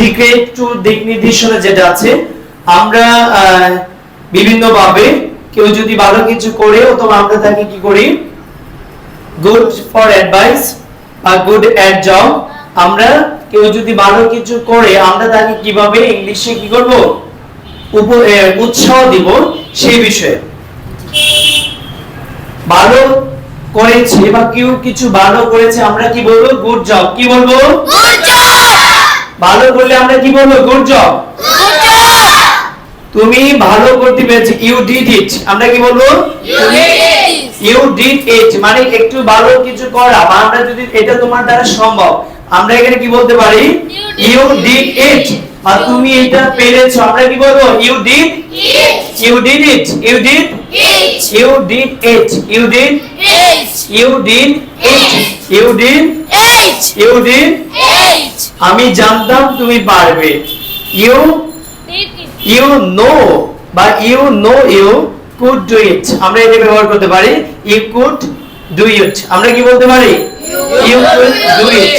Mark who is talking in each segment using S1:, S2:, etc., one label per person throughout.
S1: Indicate two দিক নির্দেশনা যেটা আছে, আমরা বিভিন্ন ভাবে কেউ যদি ভালো কিছু করে, অথবা আমরা তাকে কি করি? গুড ফর অ্যাডভাইস বা গুড অ্যাট জব আমরা কেউ যদি ভালো কিছু করে, আমরা তাকে কীভাবে ইংলিশে কি করব? উৎসাহ দিব সেই বিষয়ে। ভালো করেছে বা কেউ কিছু ভালো করেছে, আমরা কি বলব? গুড জব কি বলব? ভালো করলে আমরা কি বলব গুড জব তুমি ভালো করতে পেরেছি ইউ ডিড ইট আমরা কি বলব ইউ ডিড ইট মানে একটু ভালো কিছু করা বা আমরা যদি এটা তোমার দ্বারা সম্ভব আমরা এখানে কি বলতে পারি ইউ ডিড ইট বা তুমি এটা পেরেছ আমরা কি বলব you did you did it you did you did it you did it you did it you did it you did আমি জানতাম তুমি পারবে। ইউ ইউ নো বা you know you could do it আমরা এটা ব্যবহার করতে পারি ইউ কুড ডু ইট আমরা কি বলতে পারি? ইউ কুড ডু ইট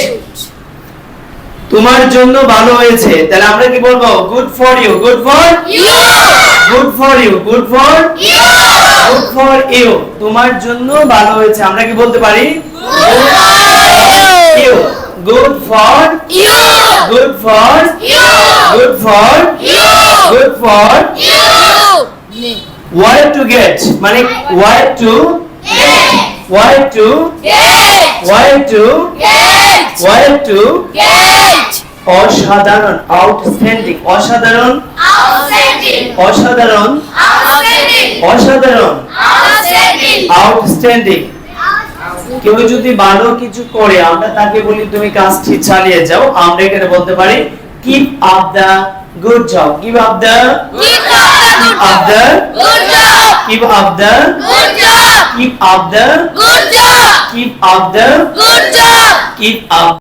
S1: তোমার জন্য ভালো হয়েছে। তাহলে আমরা কি বলব? Good for you good for you good for you good for you good for you তোমার জন্য ভালো হয়েছে। আমরা কি বলতে পারি? Good for you good for good for good for good for why to get মানে why to why to why to why to অসাধারণ আউটস্ট্যান্ডিং অসাধারণ অসাধারণ অসাধারণ আউটস্ট্যান্ডিং কেউ যদি ভালো কিছু করে আমরা তাকে বলি তুমি কাজটি চালিয়ে যাও। আমরা এখানে বলতে পারি keep up the good job keep up the up the keep up the keep up the keep up the keep up